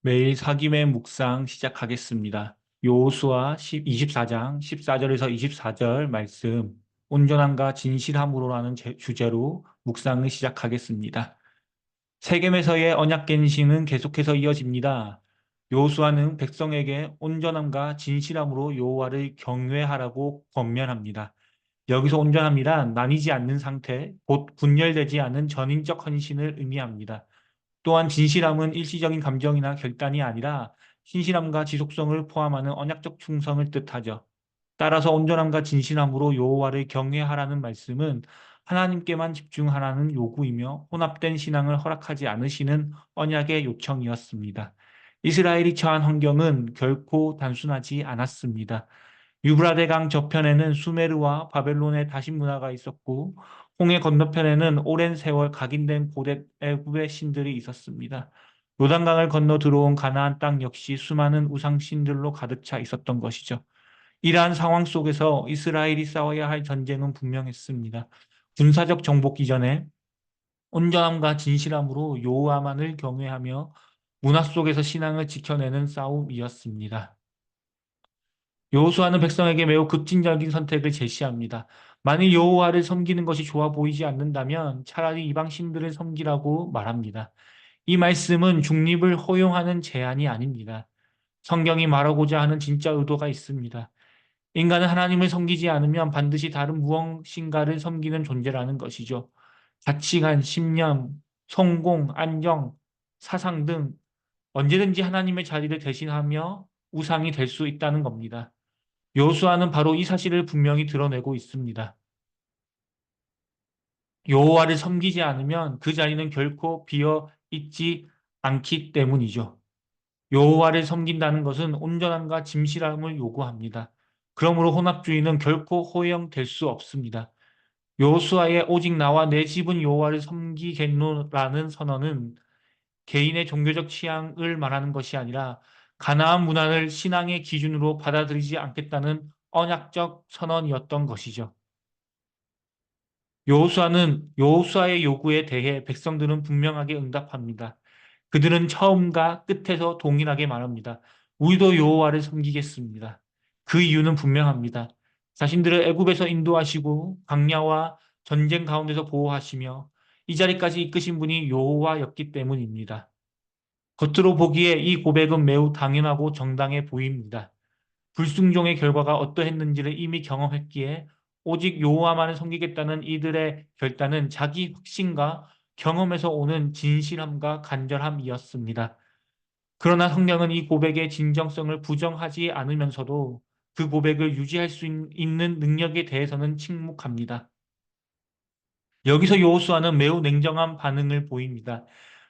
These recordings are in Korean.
매일 사김의 묵상 시작하겠습니다. 여호수아 24장 14절에서 24절 말씀 온전함과 진실함으로라는 제- 주제로 묵상을 시작하겠습니다. 세겜에서의 언약 갱신은 계속해서 이어집니다. 여호수아는 백성에게 온전함과 진실함으로 여호와를 경외하라고 권면합니다. 여기서 온전함이란 나뉘지 않는 상태, 곧 분열되지 않은 전인적 헌신을 의미합니다. 또한 진실함은 일시적인 감정이나 결단이 아니라 신실함과 지속성을 포함하는 언약적 충성을 뜻하죠. 따라서 온전함과 진실함으로 여호와를 경외하라는 말씀은 하나님께만 집중하라는 요구이며 혼합된 신앙을 허락하지 않으시는 언약의 요청이었습니다. 이스라엘이 처한 환경은 결코 단순하지 않았습니다. 유브라데강 저편에는 수메르와 바벨론의 다신 문화가 있었고 홍해 건너편에는 오랜 세월 각인된 고대 애굽의 신들이 있었습니다. 요단강을 건너 들어온 가나안 땅 역시 수많은 우상 신들로 가득 차 있었던 것이죠. 이러한 상황 속에서 이스라엘이 싸워야 할 전쟁은 분명했습니다. 군사적 정복 이전에 온전함과 진실함으로 여호와만을 경외하며 문화 속에서 신앙을 지켜내는 싸움이었습니다. 여호수아는 백성에게 매우 급진적인 선택을 제시합니다. 만일 여호와를 섬기는 것이 좋아 보이지 않는다면 차라리 이방 신들을 섬기라고 말합니다. 이 말씀은 중립을 허용하는 제안이 아닙니다. 성경이 말하고자 하는 진짜 의도가 있습니다. 인간은 하나님을 섬기지 않으면 반드시 다른 무엇인가를 섬기는 존재라는 것이죠. 가치관, 신념, 성공, 안정, 사상 등 언제든지 하나님의 자리를 대신하며 우상이 될 수 있다는 겁니다. 여호수아는 바로 이 사실을 분명히 드러내고 있습니다. 여호와를 섬기지 않으면 그 자리는 결코 비어 있지 않기 때문이죠. 여호와를 섬긴다는 것은 온전함과 진실함을 요구합니다. 그러므로 혼합주의는 결코 허용될 수 없습니다. 여호수아의 오직 나와 내 집은 여호와를 섬기겠노라는 선언은 개인의 종교적 취향을 말하는 것이 아니라 가나안 문화를 신앙의 기준으로 받아들이지 않겠다는 언약적 선언이었던 것이죠. 여호수아는 여호수아의 요구에 대해 백성들은 분명하게 응답합니다. 그들은 처음과 끝에서 동일하게 말합니다. 우리도 여호와를 섬기겠습니다. 그 이유는 분명합니다. 자신들을 애굽에서 인도하시고 광야와 전쟁 가운데서 보호하시며 이 자리까지 이끄신 분이 여호와였기 때문입니다. 겉으로 보기에 이 고백은 매우 당연하고 정당해 보입니다. 불순종의 결과가 어떠했는지를 이미 경험했기에 오직 여호와만을 섬기겠다는 이들의 결단은 자기 확신과 경험에서 오는 진실함과 간절함이었습니다. 그러나 성경은 이 고백의 진정성을 부정하지 않으면서도 그 고백을 유지할 수 있는 능력에 대해서는 침묵합니다. 여기서 여호수아는 매우 냉정한 반응을 보입니다.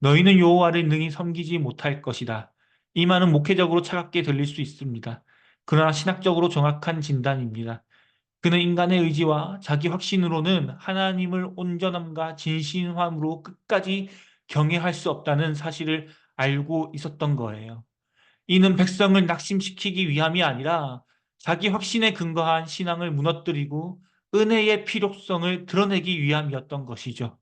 너희는 여호와를 능히 섬기지 못할 것이다. 이 말은 목회적으로 차갑게 들릴 수 있습니다. 그러나 신학적으로 정확한 진단입니다. 그는 인간의 의지와 자기 확신으로는 하나님을 온전함과 진실함으로 끝까지 경외할 수 없다는 사실을 알고 있었던 거예요. 이는 백성을 낙심시키기 위함이 아니라 자기 확신에 근거한 신앙을 무너뜨리고 은혜의 필요성을 드러내기 위함이었던 것이죠.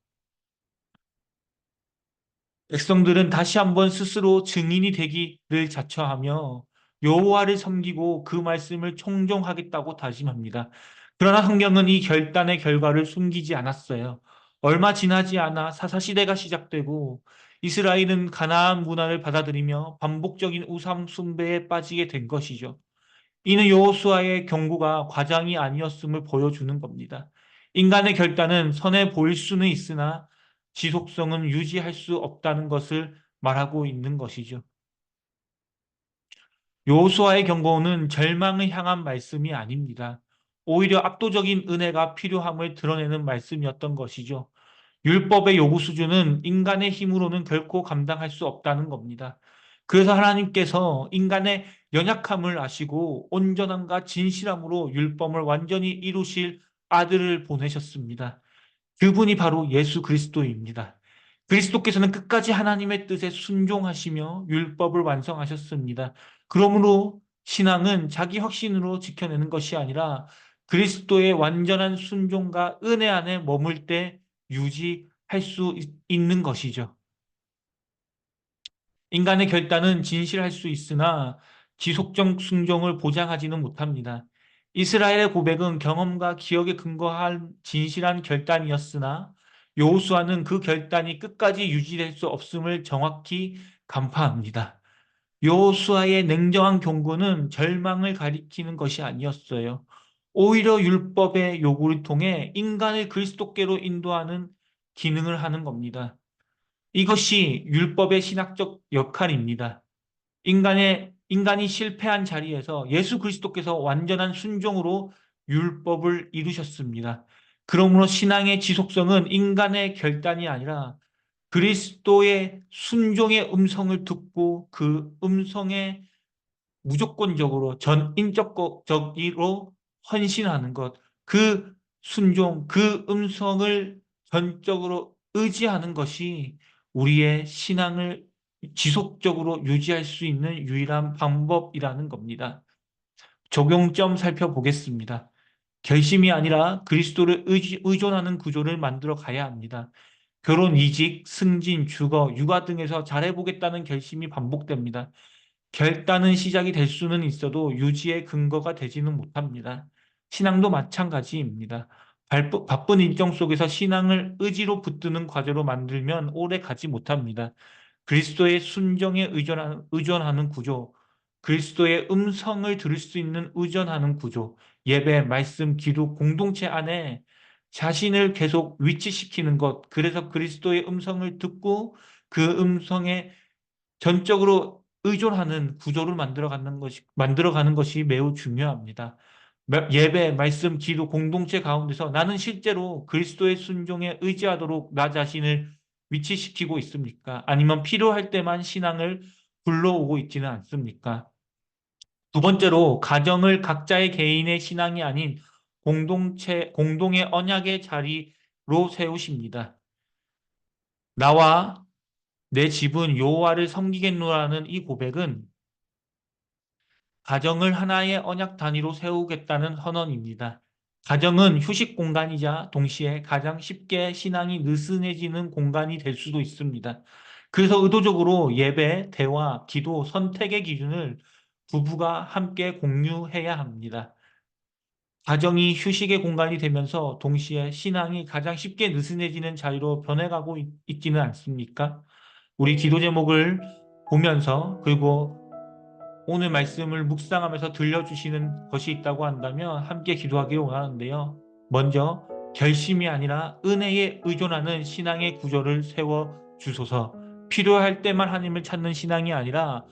백성들은 다시 한번 스스로 증인이 되기를 자처하며 여호와를 섬기고 그 말씀을 청종하겠다고 다짐합니다. 그러나 성경은 이 결단의 결과를 숨기지 않았어요. 얼마 지나지 않아 사사 시대가 시작되고 이스라엘은 가나안 문화를 받아들이며 반복적인 우상 숭배에 빠지게 된 것이죠. 이는 여호수아의 경고가 과장이 아니었음을 보여주는 겁니다. 인간의 결단은 선해 보일 수는 있으나 지속성은 유지할 수 없다는 것을 말하고 있는 것이죠. 여호수아의 경고는 절망을 향한 말씀이 아닙니다. 오히려 압도적인 은혜가 필요함을 드러내는 말씀이었던 것이죠. 율법의 요구 수준은 인간의 힘으로는 결코 감당할 수 없다는 겁니다. 그래서 하나님께서 인간의 연약함을 아시고 온전함과 진실함으로 율법을 완전히 이루실 아들을 보내셨습니다. 그분이 바로 예수 그리스도입니다. 그리스도께서는 끝까지 하나님의 뜻에 순종하시며 율법을 완성하셨습니다. 그러므로 신앙은 자기 확신으로 지켜내는 것이 아니라 그리스도의 완전한 순종과 은혜 안에 머물 때 유지할 수 있는 것이죠. 인간의 결단은 진실할 수 있으나 지속적 순종을 보장하지는 못합니다. 이스라엘의 고백은 경험과 기억에 근거한 진실한 결단이었으나 여호수아는 그 결단이 끝까지 유지될 수 없음을 정확히 간파합니다. 여호수아의 냉정한 경고는 절망을 가리키는 것이 아니었어요. 오히려 율법의 요구를 통해 인간을 그리스도께로 인도하는 기능을 하는 겁니다. 이것이 율법의 신학적 역할입니다. 인간의 인간이 실패한 자리에서 예수 그리스도께서 완전한 순종으로 율법을 이루셨습니다. 그러므로 신앙의 지속성은 인간의 결단이 아니라 그리스도의 순종의 음성을 듣고 그 음성에 무조건적으로 전인적으로 헌신하는 것, 그 순종, 그 음성을 전적으로 의지하는 것이 우리의 신앙을 지속적으로 유지할 수 있는 유일한 방법이라는 겁니다. 적용점 살펴보겠습니다. 결심이 아니라 그리스도를 의존하는 구조를 만들어 가야 합니다. 결혼, 이직, 승진, 주거, 육아 등에서 잘해보겠다는 결심이 반복됩니다. 결단은 시작이 될 수는 있어도 유지의 근거가 되지는 못합니다. 신앙도 마찬가지입니다. 바쁜 일정 속에서 신앙을 의지로 붙드는 과제로 만들면 오래 가지 못합니다. 그리스도의 순정에 의존하는, 의존하는 구조, 그리스도의 음성을 들을 수 있는 의존하는 구조, 예배, 말씀, 기도, 공동체 안에 자신을 계속 위치시키는 것, 그래서 그리스도의 음성을 듣고 그 음성에 전적으로 의존하는 구조를 만들어가는 것이 만들어가는 것이 매우 중요합니다. 예배, 말씀, 기도, 공동체 가운데서 나는 실제로 그리스도의 순종에 의지하도록 나 자신을 위치시키고 있습니까? 아니면 필요할 때만 신앙을 불러오고 있지는 않습니까? 두 번째로 가정을 각자의 개인의 신앙이 아닌 공동체 공동의 언약의 자리로 세우십니다. 나와 내 집은 여호와를 섬기겠노라는 이 고백은 가정을 하나의 언약 단위로 세우겠다는 헌언입니다. 가정은 휴식 공간이자 동시에 가장 쉽게 신앙이 느슨해지는 공간이 될 수도 있습니다. 그래서 의도적으로 예배, 대화, 기도, 선택의 기준을 부부가 함께 공유해야 합니다. 가정이 휴식의 공간이 되면서 동시에 신앙이 가장 쉽게 느슨해지는 자리로 변해가고 있, 지는 않습니까? 우리 기도 제목을 보면서 그리고 오늘 말씀을 묵상하면서 들려주시는 것이 있다고 한다면 함께 기도하기를 원하는데요. 먼저 결심이 아니라 은혜에 의존하는 신앙의 구조를 세워 주소서. 필요할 때만 하나님을 찾는 신앙이 아니라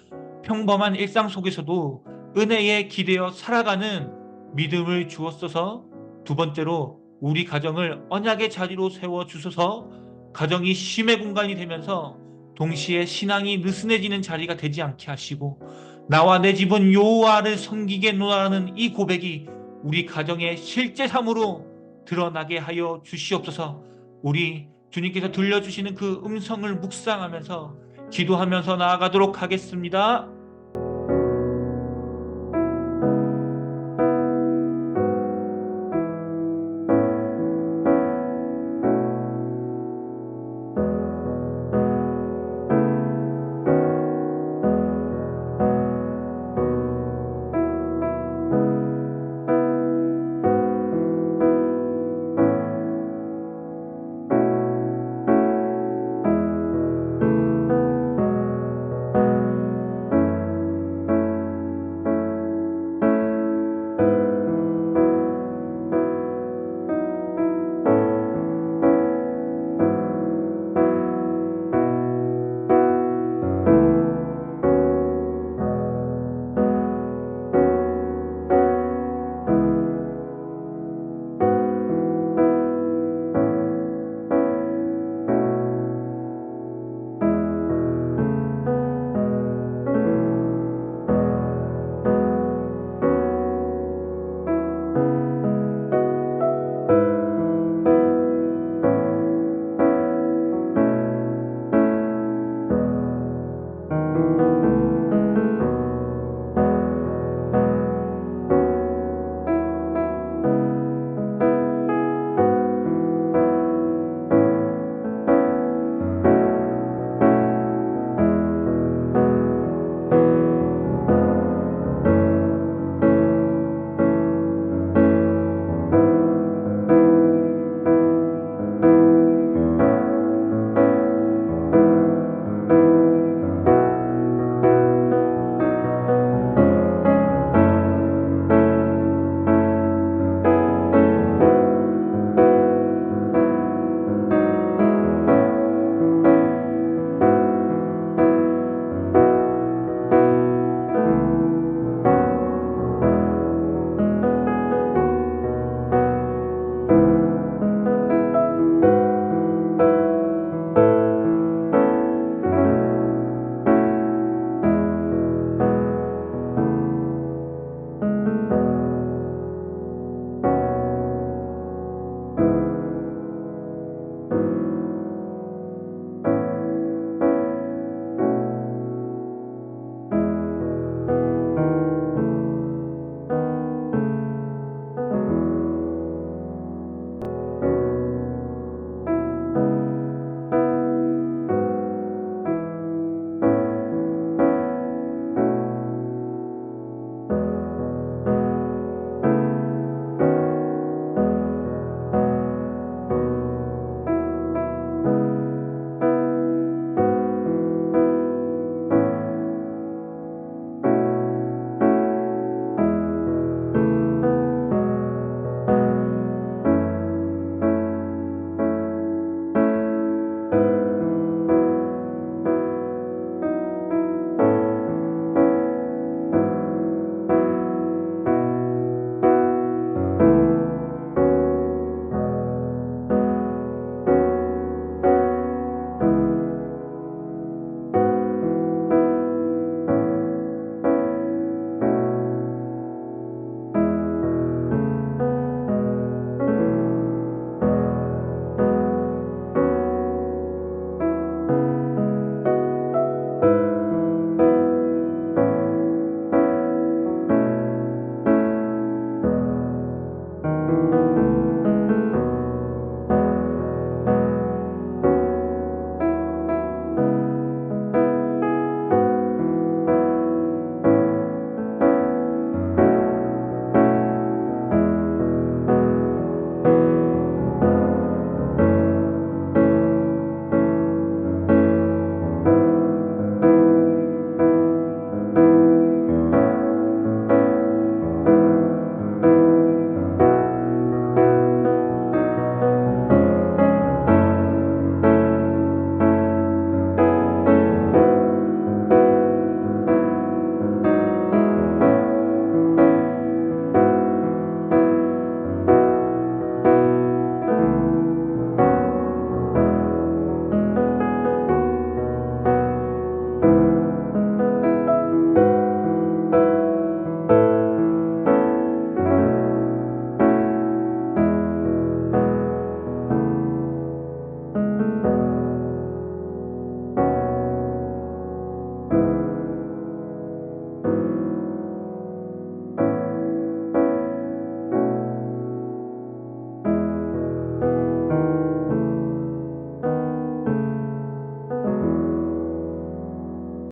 평범한 일상 속에서도 은혜에 기대어 살아가는 믿음을 주었어서 두 번째로 우리 가정을 언약의 자리로 세워 주소서 가정이 쉼의 공간이 되면서 동시에 신앙이 느슨해지는 자리가 되지 않게 하시고 나와 내 집은 여호와를 섬기겠노라는 이 고백이 우리 가정의 실제 삶으로 드러나게 하여 주시옵소서. 우리 주님께서 들려주시는 그 음성을 묵상하면서 기도하면서 나아가도록 하겠습니다.